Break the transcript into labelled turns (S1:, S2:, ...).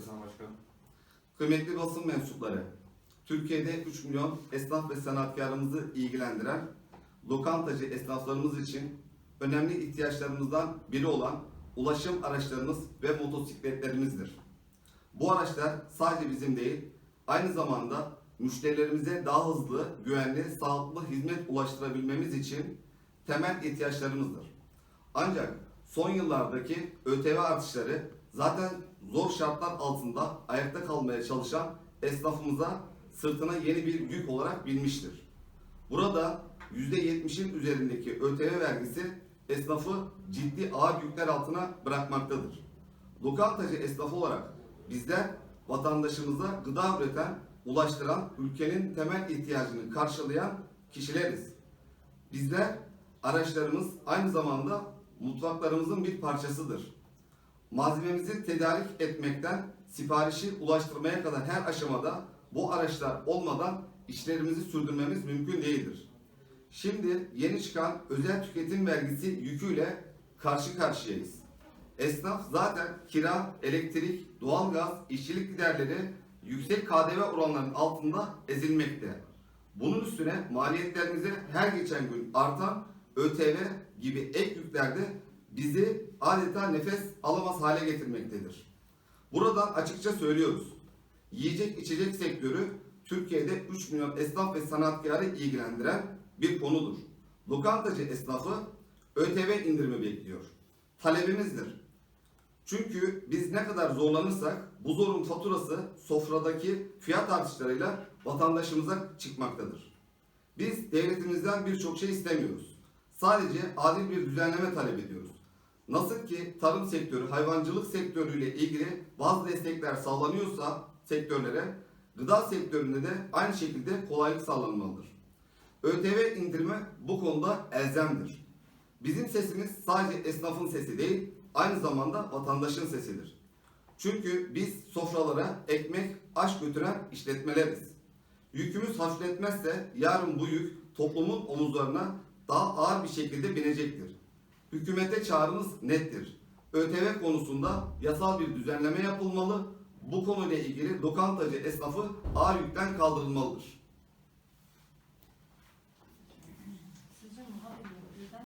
S1: Sayın Başkanım.
S2: Kıymetli basın mensupları, Türkiye'de 3 milyon esnaf ve sanatkarımızı ilgilendiren lokantacı esnaflarımız için önemli ihtiyaçlarımızdan biri olan ulaşım araçlarımız ve motosikletlerimizdir. Bu araçlar sadece bizim değil, aynı zamanda müşterilerimize daha hızlı, güvenli, sağlıklı hizmet ulaştırabilmemiz için temel ihtiyaçlarımızdır. Ancak son yıllardaki ÖTV artışları zaten zor şartlar altında ayakta kalmaya çalışan esnafımıza sırtına yeni bir yük olarak binmiştir. Burada %70'in üzerindeki ÖTV vergisi esnafı ciddi ağır yükler altına bırakmaktadır. Lokantacı esnafı olarak bizler vatandaşımıza gıda üreten, ulaştıran, ülkenin temel ihtiyacını karşılayan kişileriz. Bizler araçlarımız aynı zamanda mutfaklarımızın bir parçasıdır. Malzememizi tedarik etmekten siparişi ulaştırmaya kadar her aşamada bu araçlar olmadan işlerimizi sürdürmemiz mümkün değildir. Şimdi yeni çıkan özel tüketim vergisi yüküyle karşı karşıyayız. Esnaf zaten kira, elektrik, doğalgaz, işçilik giderleri yüksek KDV oranlarının altında ezilmekte. Bunun üstüne maliyetlerimize her geçen gün artan ÖTV gibi ek yükler de bizi adeta nefes alamaz hale getirmektedir. Buradan açıkça söylüyoruz. Yiyecek içecek sektörü Türkiye'de 3 milyon esnaf ve sanatkarı ilgilendiren bir konudur. Lokantacı esnafı ÖTV indirimi bekliyor. Talebimizdir. Çünkü biz ne kadar zorlanırsak bu zorun faturası sofradaki fiyat artışlarıyla vatandaşımıza çıkmaktadır. Biz devletimizden birçok şey istemiyoruz. Sadece adil bir düzenleme talep ediyoruz. Nasıl ki tarım sektörü, hayvancılık sektörüyle ilgili bazı destekler sağlanıyorsa sektörlere, gıda sektöründe de aynı şekilde kolaylık sağlanmalıdır. ÖTV indirimi bu konuda elzemdir. Bizim sesimiz sadece esnafın sesi değil, aynı zamanda vatandaşın sesidir. Çünkü biz sofralara ekmek, aş götüren işletmeleriz. Yükümüz hafifletmezse yarın bu yük toplumun omuzlarına daha ağır bir şekilde binecektir. Hükümete çağrımız nettir. ÖTV konusunda yasal bir düzenleme yapılmalı. Bu konuyla ilgili lokantacı esnafı ağır yükten kaldırılmalıdır.